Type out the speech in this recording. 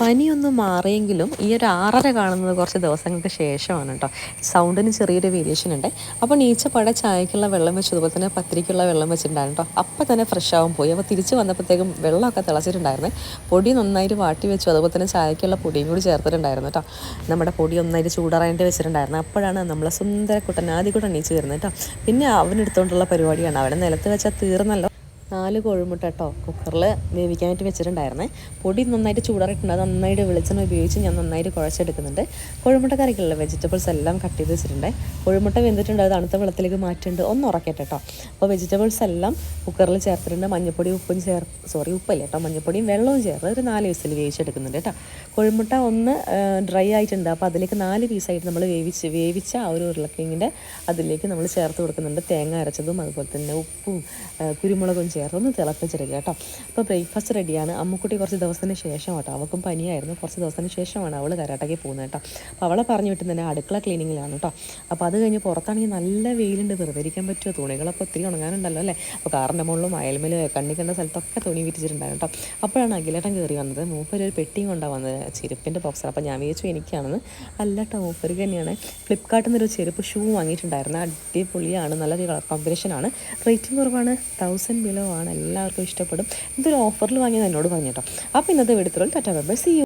പനിയൊന്നും മാറിയെങ്കിലും ഈ ഒരു ആറര കാണുന്നത് കുറച്ച് ദിവസങ്ങൾക്ക് ശേഷമാണ് കേട്ടോ സൗണ്ടിന് ചെറിയൊരു വേരിയേഷൻ ഉണ്ട്. അപ്പോൾ നീച്ചപ്പാടെ ചായക്കുള്ള വെള്ളം വെച്ച് അതുപോലെ തന്നെ പത്തിരിക്കുള്ള വെള്ളം വെച്ചിട്ടുണ്ടായിരുന്നു കേട്ടോ അപ്പോൾ തന്നെ ഫ്രഷ് ആവും പോയി. അപ്പോൾ തിരിച്ച് വന്നപ്പോഴത്തേക്കും വെള്ളമൊക്കെ തിളച്ചിട്ടുണ്ടായിരുന്നു. പൊടി നന്നായിട്ട് വാട്ടി വെച്ചു. അതുപോലെ തന്നെ ചായക്കുള്ള പൊടിയും കൂടി ചേർത്തിട്ടുണ്ടായിരുന്നു കേട്ടോ നമ്മുടെ പൊടി ഒന്നായിട്ട് ചൂടാറായിട്ട് വെച്ചിട്ടുണ്ടായിരുന്നു. അപ്പോഴാണ് നമ്മളെ സുന്ദര കുട്ടൻ ആദ്യം കൂടെ എണീച്ച് വരുന്നത് കേട്ടോ പിന്നെ അവനെടുത്തുകൊണ്ടുള്ള പരിപാടിയാണ്. അവനെ നിലത്ത് വെച്ചാൽ തീർന്നല്ലോ. നാല് കോഴിമുട്ട കേട്ടോ കുക്കറിൽ വേവിക്കാനായിട്ട് വെച്ചിട്ടുണ്ടായിരുന്നേ. പൊടി നന്നായിട്ട് ചൂടാറിയിട്ടുണ്ട്. അത് നന്നായിട്ട് വെളിച്ചെണ്ണ ഉപയോഗിച്ച് ഞാൻ നന്നായിട്ട് കുഴച്ചെടുക്കുന്നുണ്ട്. കോഴിമുട്ട കറിക്കുള്ള വെജിറ്റബിൾസ് എല്ലാം കട്ട് ചെയ്ത് വെച്ചിട്ടുണ്ട്. കോഴിമുട്ട വെന്തിട്ടുണ്ട്. അത് തണുത്ത വെള്ളത്തിലേക്ക് മാറ്റിയിട്ടുണ്ട്. ഒന്ന് ഉറക്കട്ടെ കേട്ടോ. അപ്പോൾ വെജിറ്റബിൾസ് എല്ലാം കുക്കറിൽ ചേർത്തിട്ടുണ്ട്. മഞ്ഞപ്പൊടി ഉപ്പും ചേർ സോറി ഉപ്പല്ല കേട്ടോ. മഞ്ഞപ്പൊടിയും വെള്ളവും ചേർത്ത് ഒരു നാല് വിസിൽ വേവിച്ചെടുക്കുന്നുണ്ട് കേട്ടോ. കോഴിമുട്ട ഒന്ന് ഡ്രൈ ആയിട്ടുണ്ട്. അപ്പോൾ അതിലേക്ക് നാല് പീസായിട്ട് നമ്മൾ വേവിച്ച് വേവിച്ച ആ ഒരു ഉരുളക്കിങ്ങിന്റെ അതിലേക്ക് നമ്മൾ ചേർത്ത് കൊടുക്കുന്നുണ്ട്. തേങ്ങ അരച്ചതും അതുപോലെ തന്നെ ഉപ്പും കുരുമുളകും ചേർത്ത് ഒന്ന് തിളപ്പിച്ചെടുക്കുക കേട്ടോ അപ്പോൾ ബ്രേക്ക്ഫാസ്റ്റ് റെഡിയാണ് അമ്മുക്കുട്ടി കുറച്ച് ദിവസത്തിന് ശേഷം കേട്ടോ. അവൾക്കും പനിയായിരുന്നു. കുറച്ച് ദിവസത്തിന് ശേഷമാണ് അവൾ കരാട്ടയ്ക്ക് പോകുന്നത് കേട്ടോ. അപ്പോൾ അവളെ പറഞ്ഞു വിട്ടു തന്നെ അടുക്കള ക്ലീനിങ്ങിലാണ് കേട്ടോ. അപ്പോൾ അത് കഴിഞ്ഞ് പുറത്താണെങ്കിൽ നല്ല വെയിലുണ്ട്. വെറുതെ ഇരിക്കാൻ പറ്റുമോ? തുണികളൊക്കെ ഒത്തിരി ഉണങ്ങാനുണ്ടല്ലോ അല്ലേ? അപ്പോൾ കാറിന്റെ മുകളിലും അയൽമേലും കണ്ണി കണ്ട സ്ഥലത്തൊക്കെ തുണി വിരിച്ചിട്ടുണ്ടായിരുന്നു കേട്ടോ. അപ്പോഴാണ് അഖിലേട്ടൻ കയറി വന്നത്. മൂപ്പര് ഒരു പെട്ടിയും കൊണ്ടാണ് വന്നത്. ചെരുപ്പിന്റെ ബോക്സർ അപ്പോൾ ഞാൻ വിചാരിച്ചു എനിക്കാണെന്ന്. അല്ല കേട്ടോ മൂപ്പര് തന്നെയാണ്. ഫ്ലിപ്കാർട്ടിൽ നിന്നൊരു ചെരുപ്പ് ഷൂ വാങ്ങിയിട്ടുണ്ടായിരുന്നു. അടിപൊളിയാണ്. നല്ലൊരു കോമ്പിനേഷനാണ് റേറ്റിംഗ് കുറവാണ്. തൗസൻഡ് ബിലോ ആണ്. എല്ലാവർക്കും ഇഷ്ടപ്പെടും. ഇതൊരു ഓഫറിൽ വാങ്ങിയത് എന്നോട് പറഞ്ഞു കേട്ടോ. അപ്പോൾ ഇന്നത്തെ video tata bye see you